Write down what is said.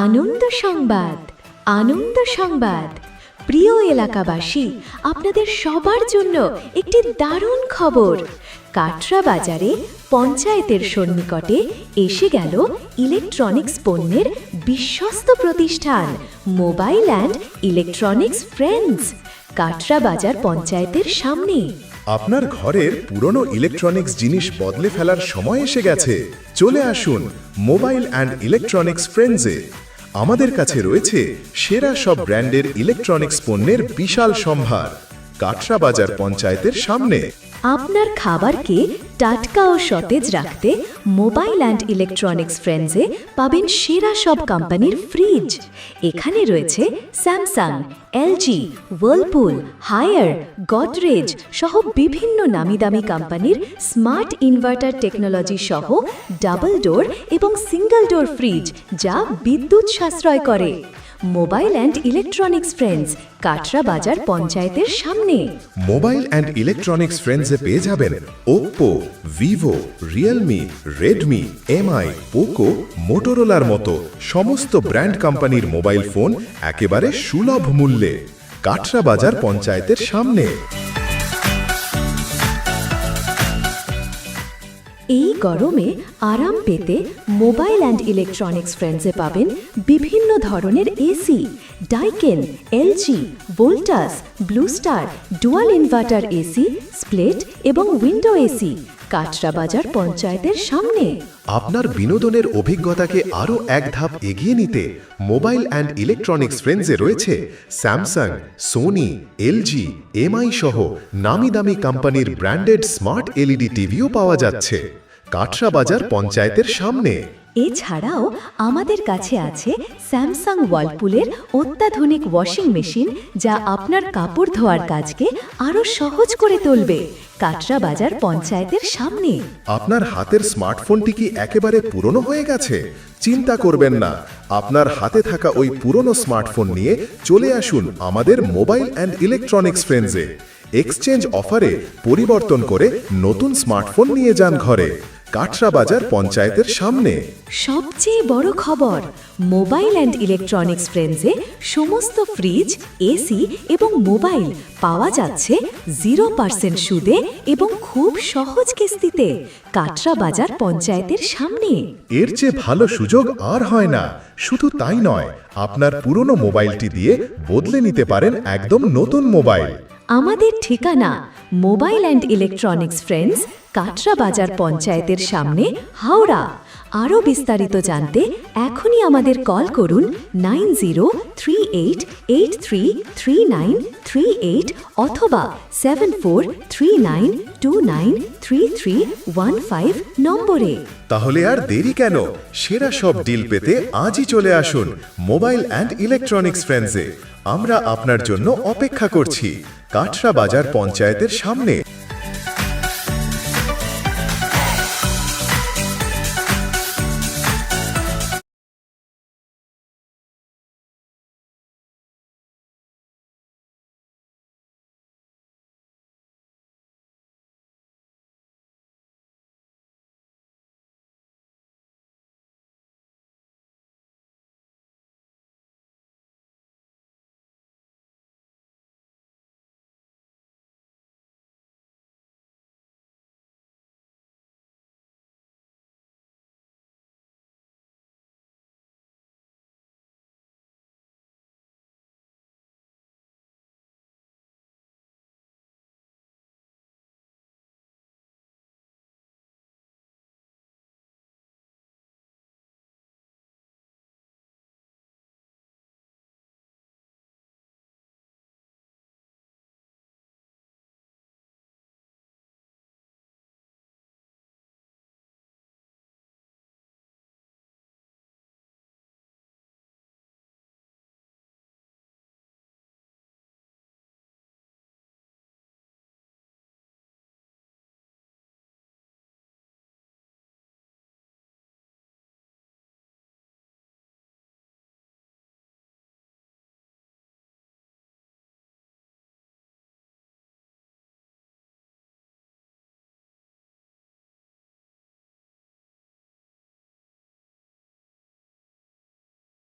আনন্দ সংবাদ আনন্দ সংবাদ। প্রিয় এলাকাবাসী, আপনাদের সবার জন্য একটি দারুণ খবর। কাটরা বাজারে পঞ্চায়েতের সন্নিকটে এসে গেল ইলেকট্রনিক্স পণ্যের বিশ্বস্ত প্রতিষ্ঠান, mobile and electronics friends. Katra Bazar পঞ্চায়েতের সামনে। আপনার ঘরের পুরনো ইলেকট্রনিক্স জিনিস বদলে ফেলার সময় এসে গেছে। চলে আসুন মোবাইল অ্যান্ড ইলেকট্রনিক্স ফ্রেন্ডসে আমাদের কাছে রয়েছে সেরা সব ব্র্যান্ডের ইলেকট্রনিক্স পণ্যের বিশাল সম্ভার। কাটরা বাজার পঞ্চায়েতের সামনে। আপনার খাবারকে টাটকা ও সতেজ রাখতে মোবাইল অ্যান্ড ইলেকট্রনিক্স ফ্রেন্ডসে পাবেন সেরা সব কোম্পানির ফ্রিজ। এখানে রয়েছে Samsung, LG Whirlpool Haier, Godrej সহ বিভিন্ন নামি দামি কোম্পানির স্মার্ট ইনভার্টার টেকনোলজি সহ ডাবল ডোর এবং সিঙ্গল ডোর ফ্রিজ যা বিদ্যুৎ সাশ্রয় করে। Mobile and electronics friends, Katra Bazar পঞ্চায়েতের সামনে। মোবাইল অ্যান্ড ইলেকট্রনিক্স ফ্রেন্ডসে পেয়ে যাবেন Oppo Vivo Realme Redmi MI Poco মোটোরোলার মতো সমস্ত ব্র্যান্ড কোম্পানির মোবাইল ফোন একেবারে সুলভ মূল্যে কাটরা বাজার পঞ্চায়েতের সামনে। এই গরমে আরাম পেতে মোবাইল অ্যান্ড ইলেকট্রনিক্স ফ্রেন্ডসে পাবেন বিভিন্ন ধরনের AC, Daikin, LG, Voltas, Blue Star, dual inverter AC, split এবং উইন্ডো এসি। কাটরা বাজার পঞ্চায়েতের সামনে। আপনার বিনোদনের অভিজ্ঞতাকে আরও এক ধাপ এগিয়ে নিতে মোবাইল অ্যান্ড ইলেকট্রনিক্স ফ্রেন্ডসে রয়েছে স্যামসাং, সোনি, এলজি, এমআই সহ নামি দামি কোম্পানির ব্র্যান্ডেড স্মার্ট এলইডি টিভিও পাওয়া যাচ্ছে। কাটরা বাজার পঞ্চায়েতের সামনে। এছাড়াও আমাদের কাছে আছে স্যামসাং ওয়ালপুলের অত্যাধুনিক ওয়াশিং মেশিন যা আপনার কাপড় ধোয়ার কাজকে আরও সহজ করে তুলবে। কাটরা বাজার পঞ্চায়েতের সামনে। আপনার হাতের স্মার্টফোনটি কি একেবারে পুরনো হয়ে গেছে? চিন্তা করবেন না। আপনার হাতে থাকা ওই পুরনো স্মার্টফোন নিয়ে চলে আসুন আমাদের মোবাইল অ্যান্ড ইলেকট্রনিক্স ফ্রেন্ডসে। এক্সচেঞ্জ অফারে পরিবর্তন করে নতুন স্মার্টফোন নিয়ে যান ঘরে। কাটরা বাজার পঞ্চায়েতের সামনে। সবচেয়ে বড় খবর মোবাইল অ্যান্ড ইলেকট্রনিক্স ফ্রেন্ডসে সমস্ত ফ্রিজ এসি এবং মোবাইল পাওয়া যাচ্ছে জিরো পার্সেন্ট সুদে এবং খুব সহজ কিস্তিতে কাটরা বাজার পঞ্চায়েতের সামনে। এর চেয়ে ভালো সুযোগ আর হয় না শুধু তাই নয় আপনার পুরনো মোবাইলটি দিয়ে বদলে নিতে পারেন একদম নতুন মোবাইল। আমাদের ঠিকানা mobile and electronics friends Katra Bazar পঞ্চায়েতের সামনে হাওড়া। আরও বিস্তারিত জানতে এখনই আমাদের কল করুন nine zero three eight eight three three nine three eight অথবা seven four three nine two nine three three one five নম্বরে। তাহলে আর দেরি কেন? সেরা সব ডিল পেতে আজই চলে আসুন মোবাইল অ্যান্ড ইলেকট্রনিক্স ফ্রেন্ডসে। আমরা আপনার জন্য অপেক্ষা করছি কাটরা বাজার পঞ্চায়েতের সামনে।